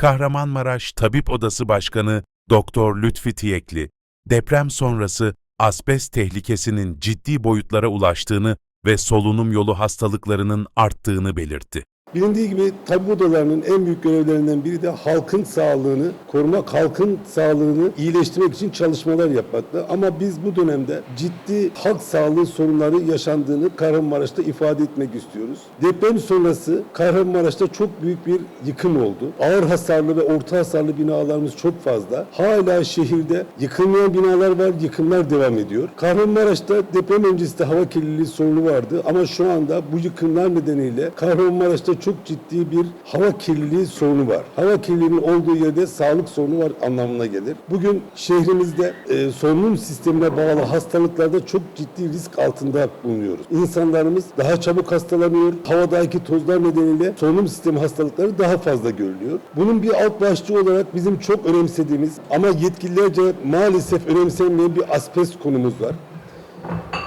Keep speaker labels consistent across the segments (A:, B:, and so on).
A: Kahramanmaraş Tabip Odası Başkanı Doktor Lütfi Tiyekli, deprem sonrası asbest tehlikesinin ciddi boyutlara ulaştığını ve solunum yolu hastalıklarının arttığını belirtti.
B: Bilindiği gibi tabip odalarının en büyük görevlerinden biri de halkın sağlığını korumak, halkın sağlığını iyileştirmek için çalışmalar yapmakta. Ama biz bu dönemde ciddi halk sağlığı sorunları yaşandığını Kahramanmaraş'ta ifade etmek istiyoruz. Deprem sonrası Kahramanmaraş'ta çok büyük bir yıkım oldu. Ağır hasarlı ve orta hasarlı binalarımız çok fazla. Hala şehirde yıkılmayan binalar var, yıkımlar devam ediyor. Kahramanmaraş'ta deprem öncesi de hava kirliliği sorunu vardı ama şu anda bu yıkımlar nedeniyle Kahramanmaraş'ta çok ciddi bir hava kirliliği sorunu var. Hava kirliliğinin olduğu yerde sağlık sorunu var anlamına gelir. Bugün şehrimizde e, solunum sistemine bağlı hastalıklarda çok ciddi risk altında bulunuyoruz. İnsanlarımız daha çabuk hastalanıyor. Havadaki tozlar nedeniyle solunum sistemi hastalıkları daha fazla görülüyor. Bunun bir alt başlığı olarak bizim çok önemsediğimiz ama yetkililerce maalesef önemsenmeyen bir asbest konumuz var.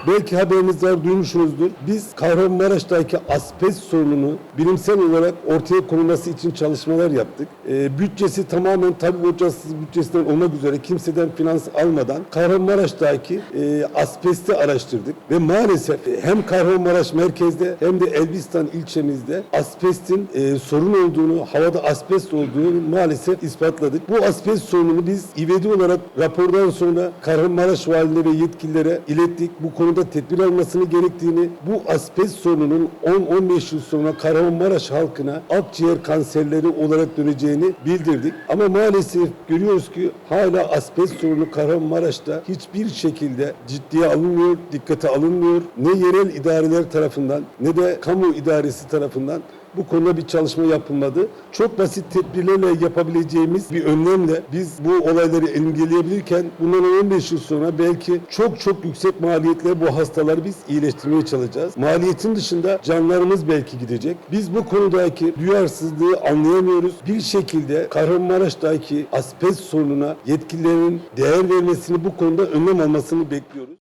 B: Belki haberiniz duymuşsunuzdur. Biz Kahramanmaraş'taki asbest sorununu bilimsel olarak ortaya konulması için çalışmalar yaptık. Ee, bütçesi tamamen tabi hocası bütçesinden olmak üzere kimseden finans almadan Kahramanmaraş'taki e, asbesti araştırdık. Ve maalesef hem Kahramanmaraş merkezde hem de Elbistan ilçemizde asbestin e, sorun olduğunu, havada asbest olduğunu maalesef ispatladık. Bu asbest sorununu biz ivedi olarak rapordan sonra Kahramanmaraş valine ve yetkililere ilettik. Bu konuda tedbir almasını gerektiğini, bu asbest sorununun 10-15 yıl sonra Kahramanmaraş halkına akciğer kanserleri olarak döneceğini bildirdik. Ama maalesef görüyoruz ki hala asbest sorunu Kahramanmaraş'ta hiçbir şekilde ciddiye alınmıyor, dikkate alınmıyor. Ne yerel idareler tarafından ne de kamu idaresi tarafından bu konuda bir çalışma yapılmadı. Çok basit tedbirlerle yapabileceğimiz bir önlemle biz bu olayları engelleyebilirken bundan 15 yıl sonra belki çok çok yüksek maliyetle bu hastaları biz iyileştirmeye çalışacağız. Maliyetin dışında canlarımız belki gidecek. Biz bu konudaki duyarsızlığı anlayamıyoruz. Bir şekilde Kahramanmaraş'taki asbest sorununa yetkililerin değer vermesini bu konuda önlem almasını bekliyoruz.